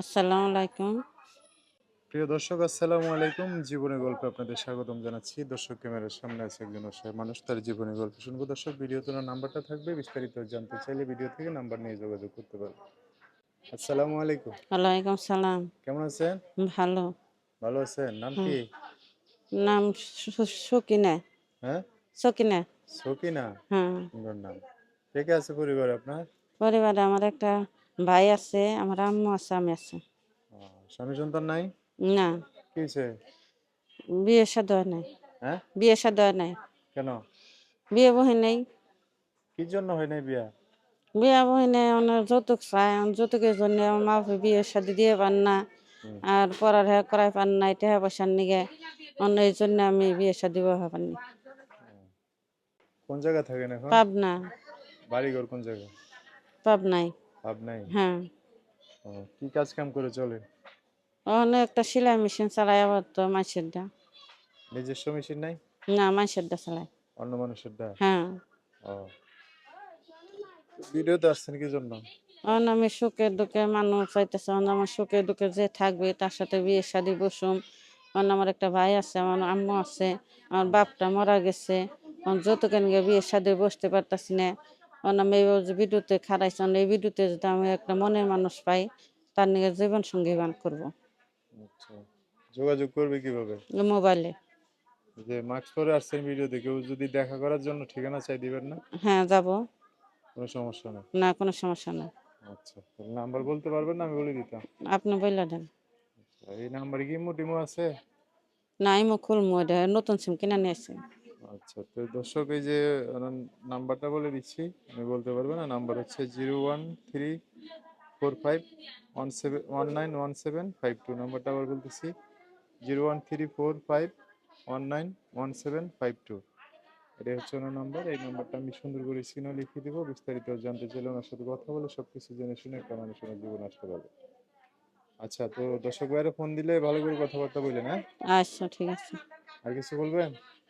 আসসালামু আলাইকুম। প্রিয় দর্শক আসসালামু আলাইকুম। জীবনের গল্পে আপনাদের স্বাগতম জানাচ্ছি। দর্শক ক্যামেরার সামনে আছে একজন অসহায় মানুষ তার গল্প শুনব। দর্শক ভিডিও তোলার নাম্বারটা থাকবে। বিস্তারিত জানতে চাইলে ভিডিও থেকে নাম্বার নিয়ে যোগাযোগ করতে পারবেন। আসসালামু আলাইকুম। ওয়ালাইকুম সালাম কেমন আছেন? ভালো। ভালো আছেন? নাম কি? নাম সকিনা হ্যাঁ? সকিনা সকিনা হ্যাঁ নাম। কে কে আছে পরিবার আপনার? পরিবারে আমার একটা ভাই আছে আমার আম্মু আছে আমি আছে। স্বামী সন্তান নাই? না। কি হয়েছে বিয়ে সাদ হয় নাই। হ্যাঁ? বিয়ে সাদ হয় নাই। কেন? বিয়ে বহি নেই। কি জন্য হয় নাই বিয়া? বিয়া বহি নাই ওনার যৌতুক চায় যৌতুকের জন্য আমার মা বিয়ে সাদি দিয়ে পান না। আর পড়ার হ্যাঁ করাই পান না এটা পয়সার নিগে। অন্য এই জন্য আমি বিয়ে সাদি বহা পারিনি কোন জায়গা থাকেন এখন? পাবনা। বাড়িঘর কোন জায়গা পাবনাই আপনাই হ্যাঁ। কি কাজ কাম করে চলে? অনেক একটা সেলাই মেশিন চালাই আবার তো মাছের দা নিজস্ব মেশিন নাই? না মাছের দা চালাই। অন্য মানুষের দা হ্যাঁ। ও। ভিডিওতে আসছেন কি জন্য? অন আমি সুখে দুঃখে মানুষ চাইতেছে অন আমার সুখে দুঃখে যে থাকবে তার সাথে বিয়ে শাদি বসুম অন আমার একটা ভাই আছে আমার আম্মু আছে আমার বাপটা মারা গেছে। যতক্ষণ গিয়ে বিয়ে শাদি বসতে পারতাছি না আমি যে ভিডিওতে খারাইছি অন এই ভিডিওতে যদি আমি একটা মনের মানুষ পাই তার নিয়ে জীবন সঙ্গী বান করব। আচ্ছা যোগাযোগ করবে কীভাবে? মোবাইলে। যে মাস্ক পরে আসছেন ভিডিও দেখে যদি দেখা করার জন্য ঠিকানা চাই দিবেন না? হ্যাঁ যাব। কোনো সমস্যা নেই? না কোনো সমস্যা নেই। আচ্ছা নাম্বার বলতে পারবেন না আমি বলে দিতাম। আপনি বললে দেন। আচ্ছা, এই নাম্বারে কি ইমো টিমো আছে? না আমি খুলমু নতুন সিম কিনে নিয়েছি আচ্ছা তো দর্শক এই যে ওনার নাম্বারটা বলে দিচ্ছি। আমি বলতে পারব না নাম্বার হচ্ছে zero one three four five one seven one nine one seven five two. নাম্বারটা আবার বলতেছি zero one three four five one nine one seven five two. এটাই হচ্ছে ওনার নাম্বার। এই নাম্বারটা আমি সুন্দর করে স্ক্রিনে লিখে দেবো বিস্তারিত জানতে চাইলে ওনার সাথে কথা বলে সব কিছু জেনে শুনে একটা মানুষের জীবন আসতে পারবে। আচ্ছা তো দর্শক ভাইয়েরা ফোন দিলে ভালো করে কথাবার্তা বললেন হ্যাঁ? আচ্ছা ঠিক আছে। আর কিছু বলবেন?